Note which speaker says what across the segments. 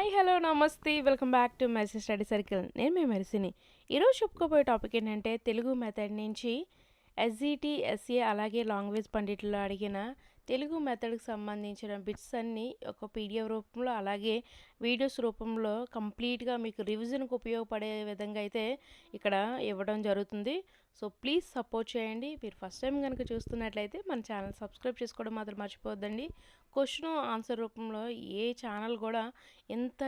Speaker 1: Hi hello నమస్తే. Welcome back to Merisi study circle. నేను మీ మెరిసిని. ఈరోజు చెప్పుకోబోయే టాపిక్ ఏంటంటే తెలుగు మెథడ్ నుంచి ఎస్జిటి ఎస్ఏ అలాగే లాంగ్వేజ్ పండిట్లో అడిగిన తెలుగు మెథడ్కి సంబంధించిన బిట్స్ అన్నీ ఒక పీడిఎఫ్ రూపంలో అలాగే వీడియోస్ రూపంలో కంప్లీట్గా మీకు రివిజన్కి ఉపయోగపడే విధంగా అయితే ఇక్కడ ఇవ్వడం జరుగుతుంది. సో ప్లీజ్ సపోర్ట్ చేయండి. మీరు ఫస్ట్ టైం కనుక చూస్తున్నట్లయితే మన ఛానల్ సబ్స్క్రైబ్ చేసుకోవడం మాత్రం మర్చిపోద్దండి క్వశ్చన్ ఆన్సర్ రూపంలో ఏ ఛానల్ కూడా ఎంత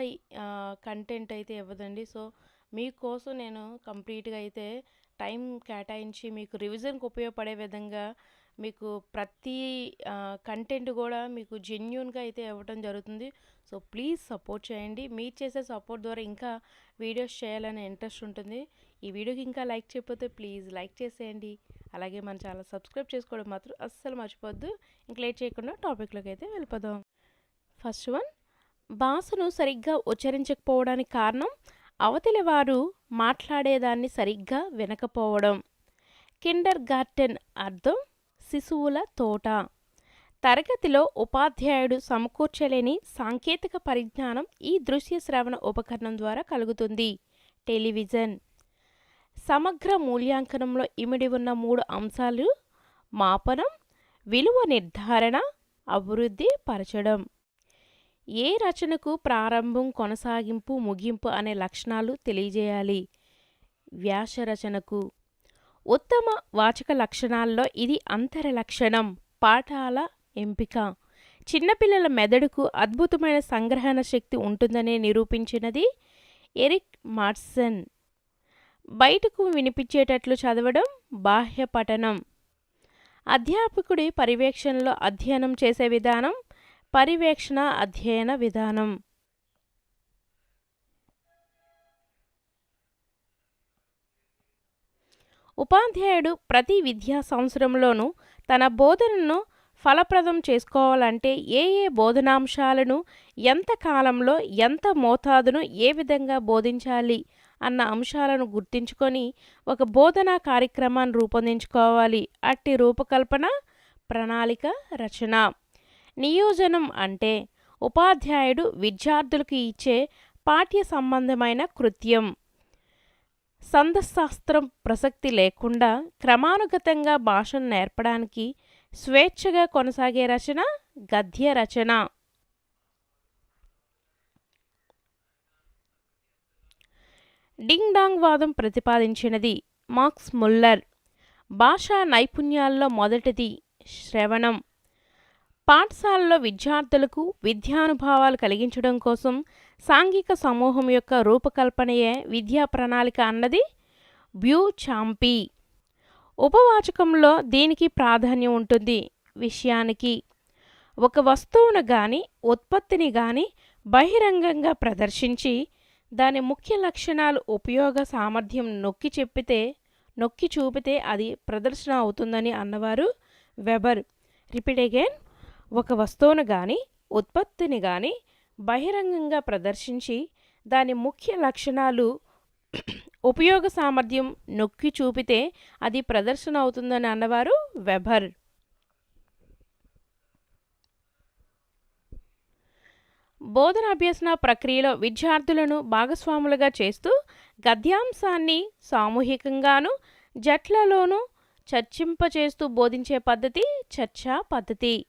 Speaker 1: కంటెంట్ అయితే ఇవ్వదండి. సో మీకోసం నేను కంప్లీట్గా అయితే టైం కేటాయించి మీకు రివిజన్కి ఉపయోగపడే విధంగా మీకు ప్రతి కంటెంట్ కూడా మీకు జెన్యున్గా అయితే ఇవ్వటం జరుగుతుంది. సో ప్లీజ్ సపోర్ట్ చేయండి. మీరు చేసే సపోర్ట్ ద్వారా ఇంకా వీడియోస్ చేయాలనే ఇంట్రెస్ట్ ఉంటుంది. ఈ వీడియోకి ఇంకా లైక్ చేయకపోతే ప్లీజ్ లైక్ చేసేయండి. అలాగే మన ఛానల్ సబ్స్క్రైబ్ చేసుకోవడం మాత్రం అస్సలు మర్చిపోద్దు ఇంక లేట్ చేయకుండా టాపిక్లోకి అయితే వెళ్ళిపోదాం. ఫస్ట్ వన్ భాషను సరిగ్గా ఉచ్చరించకపోవడానికి కారణం అవతలి వారు మాట్లాడేదాన్ని సరిగ్గా వినకపోవడం. కిండర్ గార్టెన్ అర్థం శిశువుల తోట. తరగతిలో ఉపాధ్యాయుడు సమకూర్చలేని సాంకేతిక పరిజ్ఞానం ఈ దృశ్య శ్రవణ ఉపకరణం ద్వారా కలుగుతుంది. టెలివిజన్. సమగ్ర మూల్యాంకనంలో ఇమిడి ఉన్న మూడు అంశాలు మాపనం విలువ నిర్ధారణ అభివృద్ధి పరచడం. ఏ రచనకు ప్రారంభం కొనసాగింపు ముగింపు అనే లక్షణాలు తెలియజేయాలి. వ్యాస రచనకు. ఉత్తమ వాచక లక్షణాల్లో ఇది అంతర లక్షణం. పాఠాల ఎంపిక. చిన్నపిల్లల మెదడుకు అద్భుతమైన సంగ్రహణ శక్తి ఉంటుందనే నిరూపించినది ఎరిక్ మార్సన్. బయటకు వినిపించేటట్లు చదవడం బాహ్య పఠనం. అధ్యాపకుడి పర్యవేక్షణలో అధ్యయనం చేసే విధానం పర్యవేక్షణ అధ్యయన విధానం. ఉపాధ్యాయుడు ప్రతి విద్యా సంవత్సరంలోనూ తన బోధనను ఫలప్రదం చేసుకోవాలంటే ఏ ఏ బోధనాంశాలను ఎంత కాలంలో ఎంత మోతాదును ఏ విధంగా బోధించాలి అన్న అంశాలను గుర్తించుకొని ఒక బోధనా కార్యక్రమాన్ని రూపొందించుకోవాలి. అట్టి రూపకల్పన ప్రణాళిక రచన. నియోజనం అంటే ఉపాధ్యాయుడు విద్యార్థులకు ఇచ్చే పాఠ్య సంబంధమైన కృత్యం. సందశాస్త్రం ప్రసక్తి లేకుండా క్రమానుగతంగా భాషను నేర్పడానికి స్వేచ్ఛగా కొనసాగే రచన గద్య రచన. డింగ్ డాంగ్ వాదం ప్రతిపాదించినది మార్క్స్ ముల్లర్. భాషా నైపుణ్యాల్లో మొదటిది శ్రవణం. పాఠశాలలో విద్యార్థులకు విద్యానుభవాలు కలిగించడం కోసం సాంఘిక సమూహం యొక్క రూపకల్పనయే విద్యా ప్రణాళిక అన్నది బ్యూ చాంపీ. ఉపవాచకంలో దీనికి ప్రాధాన్యం ఉంటుంది విషయానికి. ఒక వస్తువును గాని ఉత్పత్తిని గాని బహిరంగంగా ప్రదర్శించి దాని ముఖ్య లక్షణాలు ఉపయోగ సామర్థ్యం నొక్కి చెప్పితే నొక్కి చూపితే అది ప్రదర్శన అవుతుందని అన్నవారు వెబర్. Repeat again. ఒక వస్తువును గాని ఉత్పత్తిని గాని బహిరంగంగా ప్రదర్శించి దాని ముఖ్య లక్షణాలు ఉపయోగ సామర్థ్యం నొక్కి చూపితే అది ప్రదర్శన అవుతుందని అన్నవారు వెబర్. బోధన అభ్యసన ప్రక్రియలో విద్యార్థులను భాగస్వాములుగా చేస్తూ గద్యాంశాన్ని సామూహికంగాను జట్లలోనూ చర్చింపచేస్తూ బోధించే పద్ధతి చర్చా పద్ధతి.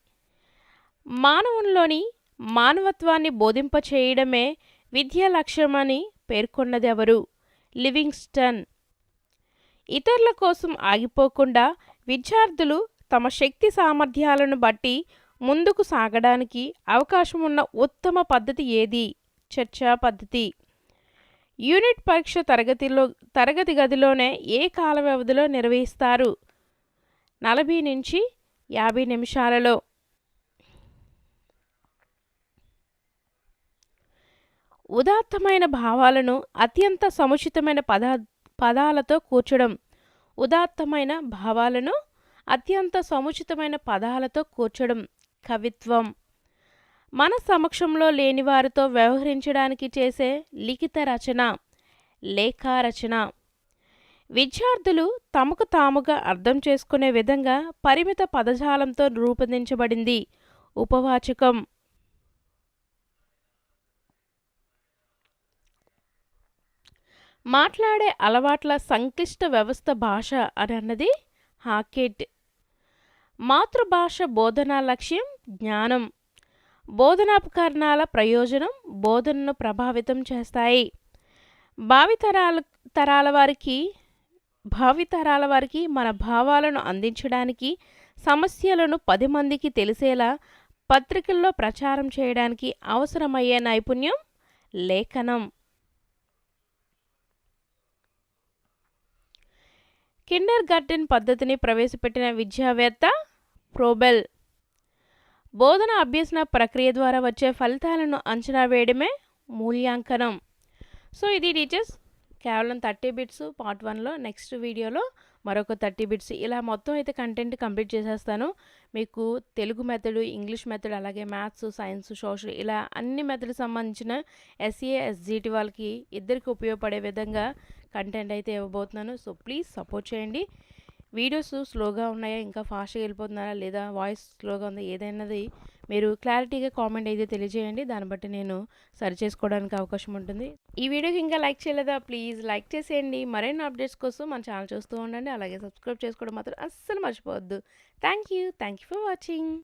Speaker 1: మానవునిలోని మానవత్వాన్ని బోధింపచేయడమే విద్యా లక్ష్యమని పేర్కొన్నది ఎవరు? లివింగ్స్టన్. ఇతరుల కోసం ఆగిపోకుండా విద్యార్థులు తమ శక్తి సామర్థ్యాలను బట్టి ముందుకు సాగడానికి అవకాశం ఉన్న ఉత్తమ పద్ధతి ఏది? చర్చా పద్ధతి. యూనిట్ పరీక్ష తరగతిలో తరగతి గదిలోనే ఏ కాల వ్యవధిలో నిర్వహిస్తారు? నలభై నుంచి యాభై నిమిషాలలో. ఉదాత్తమైన భావాలను అత్యంత సముచితమైన పదా పదాలతో కూర్చడం. ఉదాత్తమైన భావాలను అత్యంత సముచితమైన పదాలతో కూర్చడం. కవిత్వం. మన సమక్షంలో లేని వారితో వ్యవహరించడానికి చేసే లిఖిత రచన లేఖారచన. విద్యార్థులు తమకు తాముగా అర్థం చేసుకునే విధంగా పరిమిత పదజాలంతో రూపొందించబడింది. ఉపవాచకం. మాట్లాడే అలవాట్ల సంక్లిష్ట వ్యవస్థ భాష అని అన్నది హాకెట్. మాతృభాష బోధనా లక్ష్యం జ్ఞానం. బోధనాపకరణాల ప్రయోజనం బోధనను ప్రభావితం చేస్తాయి. భావితరాల తరాల వారికి భావితరాల వారికి మన భావాలను అందించడానికి సమస్యలను పది మందికి తెలిసేలా పత్రికల్లో ప్రచారం చేయడానికి అవసరమయ్యే నైపుణ్యం లేఖనం. కిండర్ గార్టెన్ పద్ధతిని ప్రవేశపెట్టిన విద్యావేత్త ప్రోబెల్. బోధన అభ్యసన ప్రక్రియ ద్వారా వచ్చే ఫలితాలను అంచనా వేయడమే మూల్యాంకనం. సో ఇది టీచర్స్ కేవలం థర్టీ బిట్స్ పార్ట్ వన్లో నెక్స్ట్ వీడియోలో మరొక థర్టీ బిట్స్. ఇలా మొత్తం అయితే కంటెంట్ కంప్లీట్ చేసేస్తాను. మీకు తెలుగు మెథడ్ ఇంగ్లీష్ మెథడ్ అలాగే మ్యాథ్స్ సైన్స్ సోషల్ ఇలా అన్ని మెథడ్కి సంబంధించిన ఎస్ఏ ఎస్జిటి వాళ్ళకి ఇద్దరికి ఉపయోగపడే విధంగా కంటెంట్ అయితే ఇవ్వబోతున్నాను. సో ప్లీజ్ సపోర్ట్ చేయండి. వీడియోస్ స్లోగా ఉన్నాయా ఇంకా ఫాస్ట్గా వెళ్ళిపోతున్నారా లేదా వాయిస్ స్లోగా ఉందా ఏదైనాది మీరు క్లారిటీగా కామెంట్ అయితే తెలియజేయండి. దాన్ని బట్టి నేను సరి చేసుకోవడానికి అవకాశం ఉంటుంది. ఈ వీడియోకి ఇంకా లైక్ చేయలేదా? ప్లీజ్ లైక్ చేసేయండి. మరిన్ని అప్డేట్స్ కోసం మన ఛానల్ చూస్తూ ఉండండి. అలాగే సబ్స్క్రైబ్ చేసుకోవడం మాత్రం అస్సలు మర్చిపోవద్దు. Thank you thank you for watching.